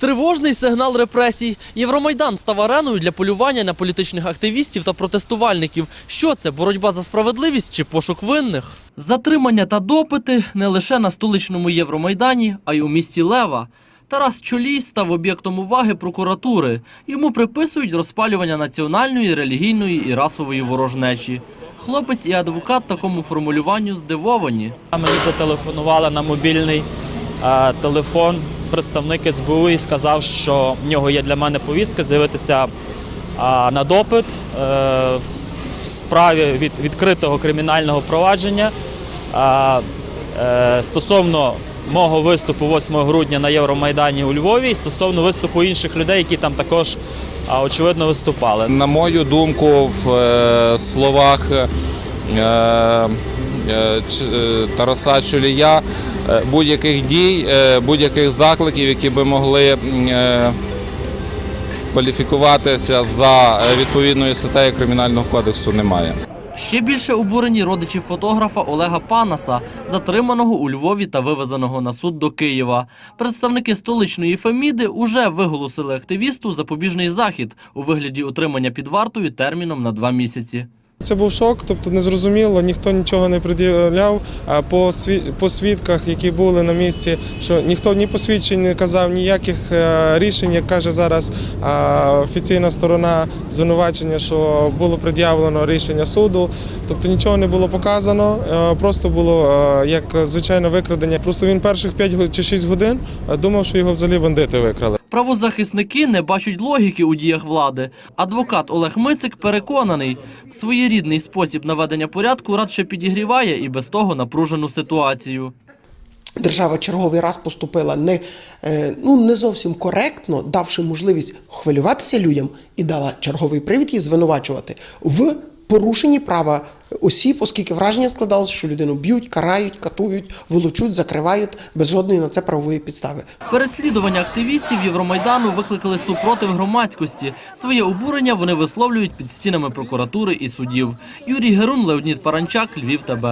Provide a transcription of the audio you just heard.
Тривожний сигнал репресій. Євромайдан став ареною для полювання на політичних активістів та протестувальників. Що це боротьба за справедливість чи пошук винних? Затримання та допити не лише на столичному Євромайдані, а й у місті Лева. Тарас Чолій став об'єктом уваги прокуратури. Йому приписують розпалювання національної, релігійної і расової ворожнечі. Хлопець і адвокат такому формулюванню здивовані. Мені зателефонували на мобільний телефон представник СБУ і сказав, що в нього є для мене повістка з'явитися на допит е, в справі від відкритого кримінального провадження е, стосовно мого виступу 8 грудня на Євромайдані у Львові і стосовно виступу інших людей, які там також очевидно виступали. На мою думку, в е, словах Тараса Чолія е, будь-яких дій, е, будь-яких закликів, які би могли е, кваліфікуватися за е, відповідною статтею Кримінального кодексу, немає. Ще більше обурені родичі фотографа Олега Панаса, затриманого у Львові та вивезеного на суд до Києва. Представники столичної Феміди уже виголосили активісту запобіжний захід у вигляді утримання під вартою терміном на два місяці. Це був шок, тобто незрозуміло, ніхто нічого не пред'являв. А по по свідках, які були на місці, що ніхто ні посвідчень не казав, ніяких е, рішень, як каже зараз офіційна сторона звинувачення, що було пред'явлено рішення суду. Тобто нічого не було показано, е, просто було е, як звичайне викрадення. Просто він перших 5 чи 6 годин думав, що його взагалі бандити викрали. Правозахисники не бачать логіки у діях влади. Адвокат Олег Мицик переконаний, своєрідний спосіб наведення порядку радше підігріває і без того напружену ситуацію. Держава черговий раз поступила не, е, ну, не зовсім коректно, давши можливість хвилюватися людям і дала черговий привід їх звинувачувати в порушенні права осіб, оскільки враження складалося, що людину б'ють, карають, катують, вилучуть, закривають без жодної на це правової підстави. Переслідування активістів Євромайдану викликали супротив громадськості. Своє обурення вони висловлюють під стінами прокуратури і судів. Юрій Герун, Леонід Паранчак, Львів ТБ.